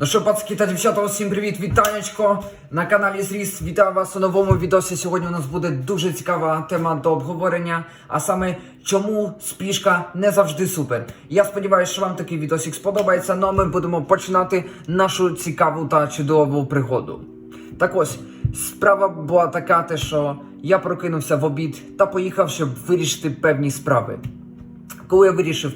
Ну що, пацки та дівчата, усім привіт, вітанечко на каналі Зріс. Вітаю вас у новому відосі. Сьогодні у нас буде дуже цікава тема до обговорення, а саме чому спішка не завжди супер. Я сподіваюся, що вам такий відосик сподобається. Ну а ми будемо починати нашу цікаву та чудову пригоду. Так ось, справа була така, те, що я прокинувся в обід та поїхав, щоб вирішити певні справи. Коли я вирішив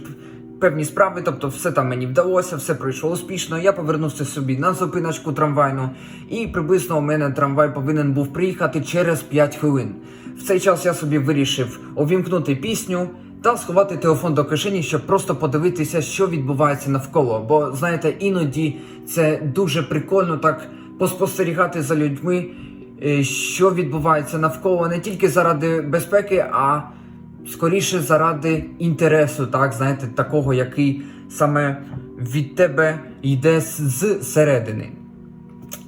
певні справи, тобто все там мені вдалося, все пройшло успішно. Я повернувся собі на зупиночку трамвайну, і приблизно у мене трамвай повинен був приїхати через 5 хвилин. В цей час я собі вирішив увімкнути пісню та сховати телефон до кишені, щоб просто подивитися, що відбувається навколо. Бо знаєте, іноді це дуже прикольно так поспостерігати за людьми, е, що відбувається навколо не тільки заради безпеки, а скоріше заради інтересу, так, знаєте, такого, який саме від тебе йде з- з.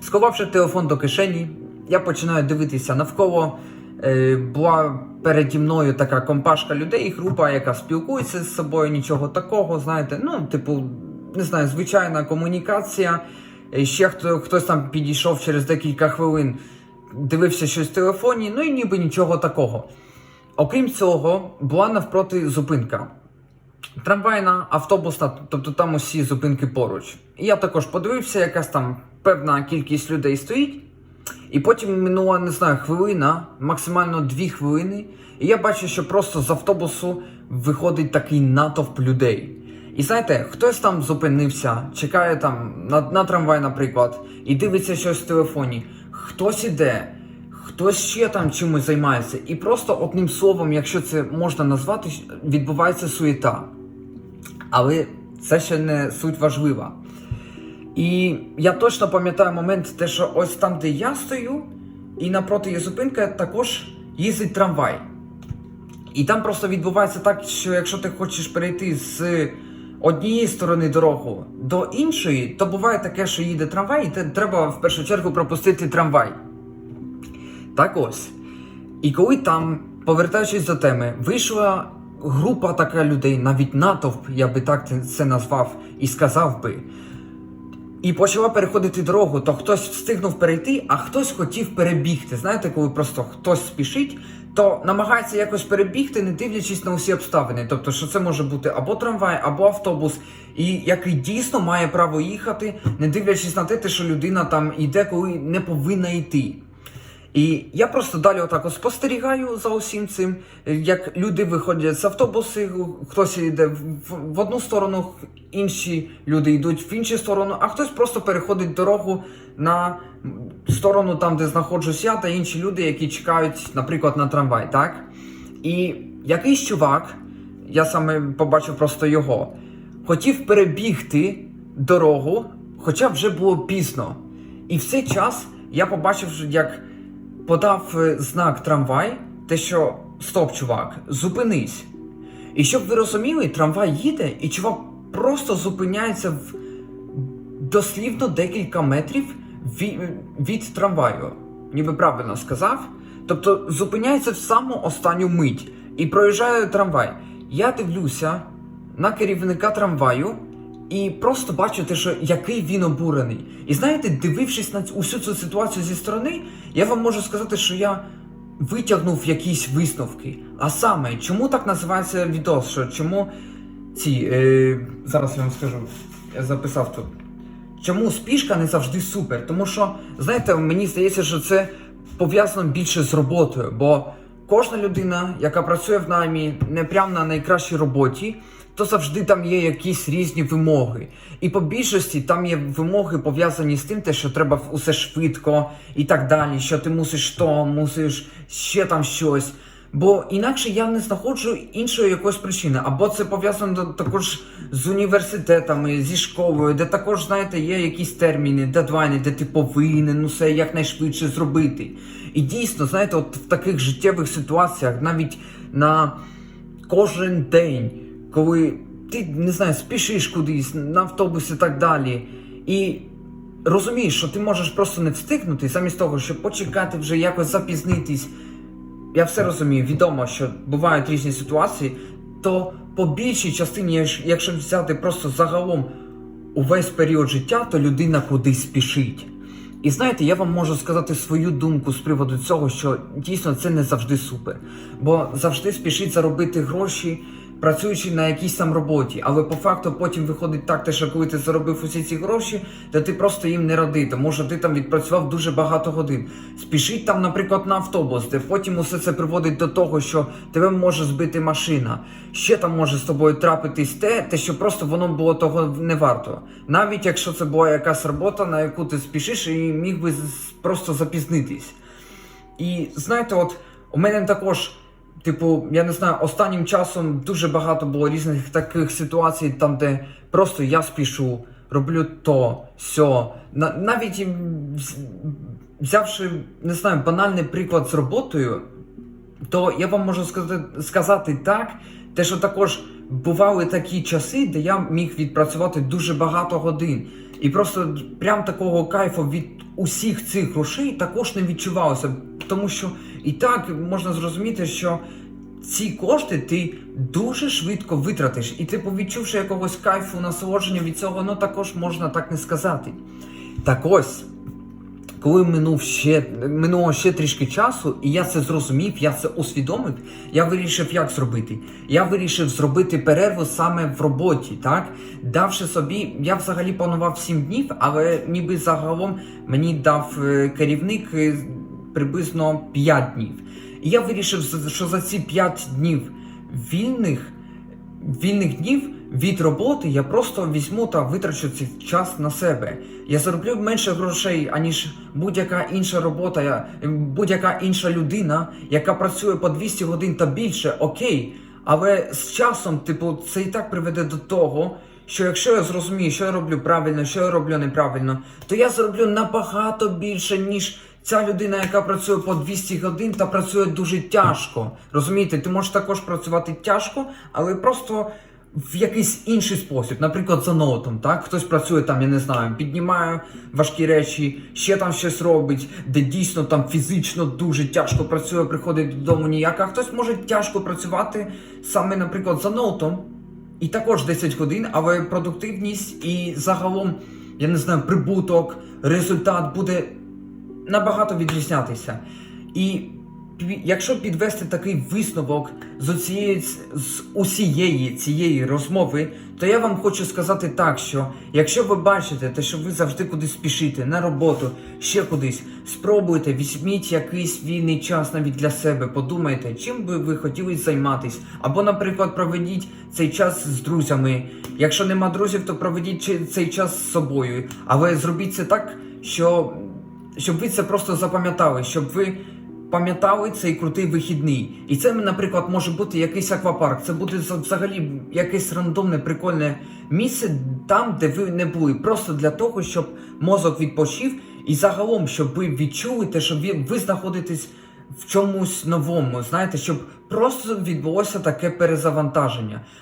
Сховавши телефон до кишені, я починаю дивитися навколо. Е, була переді мною така компашка людей, група, яка спілкується з собою, нічого такого, знаєте, ну, типу, не знаю, звичайна комунікація. Е, Ще хто, хтось там підійшов через декілька хвилин, дивився щось в телефоні, ну і ніби нічого такого. Окрім цього, була навпроти зупинка. Трамвайна, автобусна, тобто там усі зупинки поруч. Я також подивився, якась там певна кількість людей стоїть. І потім минула, не знаю, хвилина, максимально дві хвилини. І я бачу, що просто з автобусу виходить такий натовп людей. І знаєте, хтось там зупинився, чекає там на, на трамвай, наприклад, і дивиться щось в телефоні. Хтось іде, хтось ще там чимось займається. І просто одним словом, якщо це можна назвати, відбувається суєта. Але це ще не суть важлива. І я точно пам'ятаю момент, те, що ось там, де я стою, і напроти є зупинка, також їздить трамвай. І там просто відбувається так, що якщо ти хочеш перейти з однієї сторони дорогу до іншої, то буває таке, що їде трамвай, і треба в першу чергу пропустити трамвай. Так ось. І коли там, повертаючись до теми, вийшла група така людей, навіть натовп, я би так це- назвав, і сказав би, і почала переходити дорогу, то хтось встигнув перейти, а хтось хотів перебігти. Знаєте, коли просто хтось спішить, то намагається якось перебігти, не дивлячись на усі обставини. Тобто, що це може бути або трамвай, або автобус, і який дійсно має право їхати, не дивлячись на те, що людина там йде, коли не повинна йти. І я просто далі отак от спостерігаю за усім цим, як люди виходять з автобуси, хтось йде в одну сторону, інші люди йдуть в іншу сторону, а хтось просто переходить дорогу на сторону там, де знаходжусь я, та інші люди, які чекають, наприклад, на трамвай, так? І якийсь чувак, я саме побачив просто його, хотів перебігти дорогу, хоча вже було пізно. І в цей час я побачив, як подав е, знак трамвай, те, що стоп, чувак, зупинись. І щоб ви розуміли, трамвай їде, і чувак просто зупиняється в дослівно декілька метрів від, від трамваю. Ніби правильно сказав. Тобто зупиняється в саму останню мить і проїжджає трамвай. Я дивлюся на керівника трамваю і просто бачу те, що який він обурений. І знаєте, дивившись на усю цю ситуацію зі сторони, я вам можу сказати, що я витягнув якісь висновки. А саме, чому так називається відос? Що чому ці. Е, зараз я вам скажу, я записав тут. Чому спішка не завжди супер? Тому що, знаєте, мені здається, що це пов'язано більше з роботою, бо кожна людина, яка працює в наймі не прямо на найкращій роботі, то завжди там є якісь різні вимоги. І по більшості там є вимоги пов'язані з тим, те, що треба усе швидко і так далі, що ти мусиш то, мусиш ще там щось. Бо інакше я не знаходжу іншої якоїсь причини. Або це пов'язано також з університетами, зі школою, де також, знаєте, є якісь терміни, дедлайни, де ти повинен усе якнайшвидше зробити. І дійсно, знаєте, от в таких життєвих ситуаціях, навіть на кожен день, коли ти не знаю, спішиш кудись на автобус і так далі. І розумієш, що ти можеш просто не встигнути, замість того, щоб почекати вже якось запізнитись. Я все розумію, відомо, що бувають різні ситуації, то по більшій частині, якщо- взяти просто загалом увесь період життя, то людина кудись спішить. І знаєте, я вам можу сказати свою думку з приводу цього, що дійсно це не завжди супер. Бо завжди спішить заробити гроші, працюючи на якійсь там роботі. Але по факту потім виходить так, те, що коли ти заробив усі ці гроші, то ти просто їм не радий, тому що ти там відпрацював дуже багато годин. Спішить там, наприклад, на автобус, де потім усе це приводить до того, що тебе може збити машина. Ще там може з тобою трапитись те, те, що просто воно було того не варто. Навіть якщо це була якась робота, на яку ти спішиш і міг би просто запізнитись. І знаєте, от у мене також, типу, я не знаю, останнім часом дуже багато було різних таких ситуацій, там, де просто я спішу, роблю то, сьо. На, навіть взявши, не знаю, банальний приклад з роботою, то я вам можу сказати, сказати так, те, що також бували такі часи, де я міг відпрацювати дуже багато годин. І просто прям такого кайфу від усіх цих грошей також не відчувалося. Тому що і так можна зрозуміти, що ці кошти ти дуже швидко витратиш. І типу, відчувши якогось кайфу, насолодження від цього, ну також можна так не сказати. Так ось, коли минув ще минуло ще трішки часу, і я це зрозумів, я це усвідомив. Я вирішив, як зробити. Я вирішив зробити перерву саме в роботі, так давши собі, я взагалі планував 7 днів, але ніби загалом мені дав е, керівник е, приблизно 5 днів. І я вирішив, що за ці 5 днів вільних вільних днів від роботи я просто візьму та витрачу цей час на себе. Я зароблю менше грошей, аніж будь-яка інша робота, будь-яка інша людина, яка працює по 200 годин та більше, окей. Але з часом, типу, це і так приведе до того, що якщо я зрозумію, що я роблю правильно, що я роблю неправильно, то я зароблю набагато більше, ніж ця людина, яка працює по 200 годин та працює дуже тяжко. Розумієте, ти можеш також працювати тяжко, але просто в якийсь інший спосіб, наприклад, за ноутом, так? Хтось працює там, я не знаю, піднімає важкі речі, ще там щось робить, де дійсно там фізично дуже тяжко працює, приходить додому ніяк, а хтось може тяжко працювати саме, наприклад, за ноутом, і також 10 годин, але продуктивність і загалом, я не знаю, прибуток, результат буде набагато відрізнятися. І якщо підвести такий висновок з, оцієї, з усієї цієї розмови, то я вам хочу сказати так, що якщо ви бачите те, що ви завжди кудись спішите на роботу, ще кудись, спробуйте, візьміть якийсь вільний час навіть для себе, подумайте, чим би ви хотіли займатися. Або, наприклад, проведіть цей час з друзями. Якщо нема друзів, то проведіть цей час з собою. Але зробіть це так, що щоб ви це просто запам'ятали, щоб ви пам'ятали цей крутий вихідний. І це, наприклад, може бути якийсь аквапарк. Це буде за- взагалі якесь рандомне прикольне місце там, де ви не були. Просто для того, щоб мозок відпочив, і загалом, щоб ви відчули те, що ви, ви знаходитесь в чомусь новому. Знаєте, щоб просто відбулося таке перезавантаження.